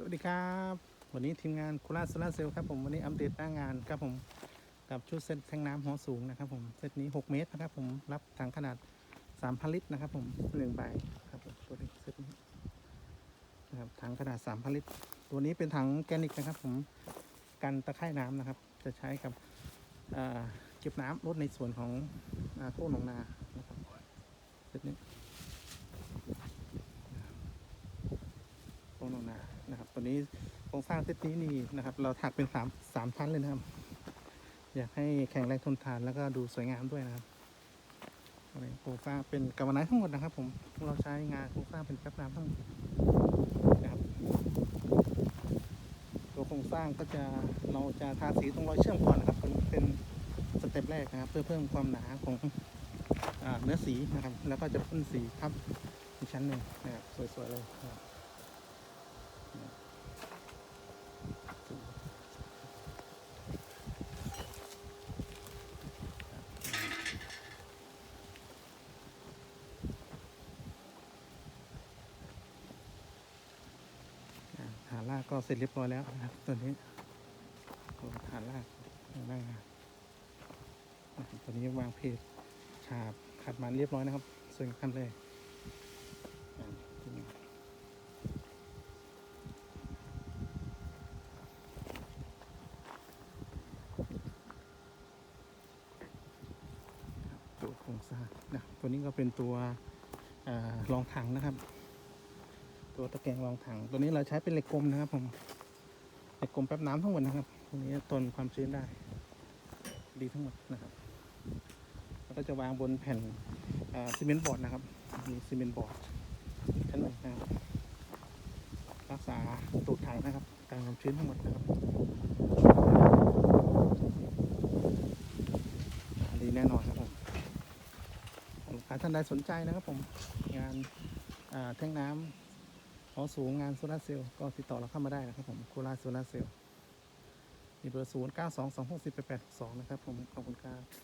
สวัสดีครับ วันนี้ทีมงานคุราโซลาเซลล์ครับผมวันนี้อัปเดตหน้างานครับผมกับชุดเซตแทงน้ำหัวสูงนะครับผมเซตนี้ 6 เมตรนะครับผมรับถังขนาด 3,000 ลิตรนะครับผมหนึ่งใบครับผมตัวนี้เซตนี้นะครับถังขนาด 3,000 ลิตร ตัวนี้เป็นถังแกนิกนะครับผมกันตะไคร่น้ำนะครับ จะใช้กับเก็บน้ำลดในส่วนของโค้งหนองนานะครับเซตนี้โครงหนองนา นะครับตัวนี้โครงสร้างเซตนี้นี่นะครับ เราถักเป็นสามสามชั้นเลยนะครับ อยากให้แข็งแรงทนทานแล้วก็ดูสวยงามด้วยนะครับโครงสร้างเป็นกาวไนท์ทั้งหมดนะครับ ผมเราใช้งานโครงสร้างเป็นแป๊บน้ำทั้งหมดนะครับตัวโครงสร้างก็จะเราจะทาสีตรงรอยเชื่อมก่อนนะครับเป็นเป็นสเต็ปแรกนะครับ เพื่อเพิ่มความหนาของอเนื้อสีนะครับ แล้วก็จะพ่นสีทับอีกชั้นหนึ่งนะครับสวยๆเลยนะครับ ฐานลากก็เสร็จเรียบร้อยแล้วนะครับตัวนี้ตัวฐานลากหน้างานะครับตัวนี้วางเพจฉาบขัดมันเรียบร้อยนะครับสวยงามเลยอ่าตัวนี้ ครับตัวโครงสร้างนะตัวนี้ก็เป็นตัวรองถังนะครับ ตัวตะแกรงรองถัง ตัวนี้เราใช้เป็นเหล็กกลมนะครับผมเหล็กกลมแป๊บน้ำทั้งหมดนะครับตรงนี้ทนความชื้นได้ ดีทั้งหมดนะครับแล้วก็จะวางบนแผ่นซีเมนต์บอร์ดนะครับมีซีเมนต์บอร์ดชั้นหนึ่งนะครับรักษาตูดถังนะครับการความชื้นทั้งหมดนะครับอ่าดีแน่นอนครับผมลูกค้า ท่านใดสนใจนะครับผมงานแท่งน้ำหอสูงงานโซลาร์เซลล์ก็ติดต่อเราเข้ามาได้นะครับผมโคราชโซลาร์เซลล์มีเบอร์0 9 2 2 6 10 8 8 2นะครับผมขอบคุณครับ